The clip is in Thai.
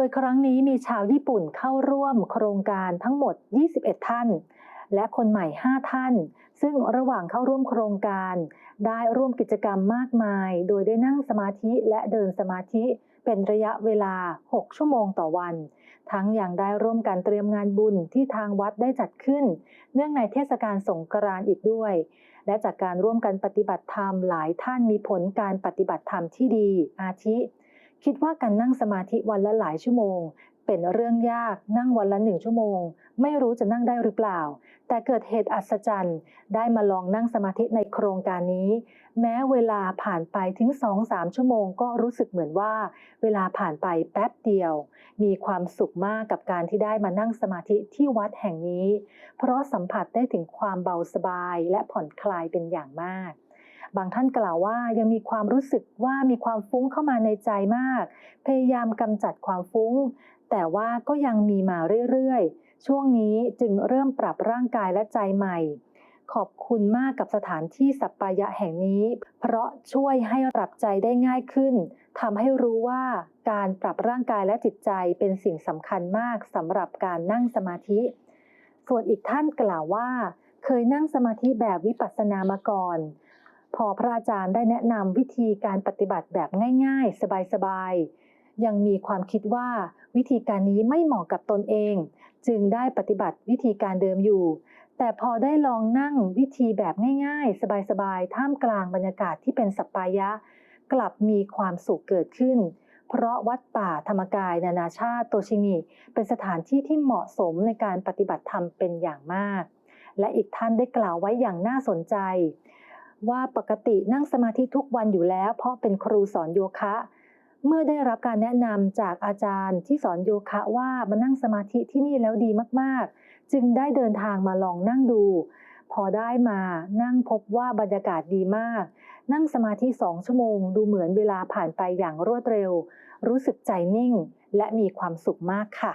ดยครั้งนี้มีชาวญี่ปุ่นเข้าร่วมโครงการทั้งหมด 21 ท่าน และคนใหม่ 5 ท่าน ซึ่งระหว่างเข้าร่วมโครงการ ได้ร่วมกิจกรรมมากมาย โดยได้นั่งสมาธิและเดินสมาธิเป็นระยะเวลา 6 ชั่วโมงต่อวัน ทั้งอยังได้ร่วมกันเตรียมงานบุญที่ทางวัดได้จัดขึ้น เนื่องในเทศกาลสงกรานต์อีกด้วย และจากการร่วมกันปฏิบัติธรรมหลายท่านมีผลการปฏิบัติธรรมที่ดี อาทิ คิดว่าการนั่งสมาธิวันละหลายชั่วโมง เป็นเรื่องยากนั่งวันละหนึ่งชั่วโมง ไม่รู้จะนั่งได้หรือเปล่า แต่เกิดเหตุอัศจรรย์ ได้มาลองนั่งสมาธิในโครงการนี้ แม้เวลาผ่านไปถึง 2-3 ชั่วโมง ก็รู้สึกเหมือนว่า เวลาผ่านไปแป๊บเดียว มีความสุขมากกับการที่ได้มานั่งสมาธิที่วัดแห่งนี้ เพราะสัมผัสได้ถึงความเบาสบายและผ่อนคลายเป็นอย่างมาก บางท่านกล่าวว่ายังมีความรู้สึกว่ามีความฟุ้งเข้ามาในใจมาก พยายามกำจัดความฟุ้ง แต่ว่าก็ยังมีมาเรื่อยๆ ช่วงนี้จึงเริ่มปรับร่างกายและใจใหม่ ขอบคุณมากกับสถานที่สัปปายะแห่งนี้ เพราะช่วยให้ปรับใจได้ง่ายขึ้นทำให้รู้ว่าการปรับร่างกายและจิตใจเป็นสิ่งสำคัญมากสำหรับการนั่งสมาธิ ส่วนอีกท่านกล่าวว่า เคยนั่งสมาธิแบบวิปัสสนามาก่อน พอพระอาจารย์ได้แนะนำวิธีการปฏิบัติแบบง่าย ๆ สบายๆ ยังมีความคิดว่าวิธีการนี้ไม่เหมาะกับตนเอง จึงได้ปฏิบัติวิธีการเดิมอยู่ แต่พอได้ลองนั่งวิธีแบบง่าย ๆ สบายๆ ท่ามกลางบรรยากาศที่เป็นสัปปายะ กลับมีความสุขเกิดขึ้น เพราะวัดป่าธรรมกายนานาชาติโตชิงิเป็นสถานที่ที่เหมาะสมในการปฏิบัติธรรมเป็นอย่างมาก และอีกท่านได้กล่าวไว้อย่างน่าสนใจ ว่าปกตินั่งสมาธิทุกวันอยู่แล้ว เพราะเป็นครูสอนโยคะ เมื่อได้รับการแนะนำจากอาจารย์ที่สอนโยคะว่ามานั่งสมาธิที่นี่แล้วดีมากๆ จึงได้เดินทางมาลองนั่งดู พอได้มานั่งพบว่าบรรยากาศดีมาก นั่งสมาธิสองชั่วโมง ดูเหมือนเวลาผ่านไปอย่างรวดเร็ว รู้สึกใจนิ่ง และมีความสุขมากค่ะ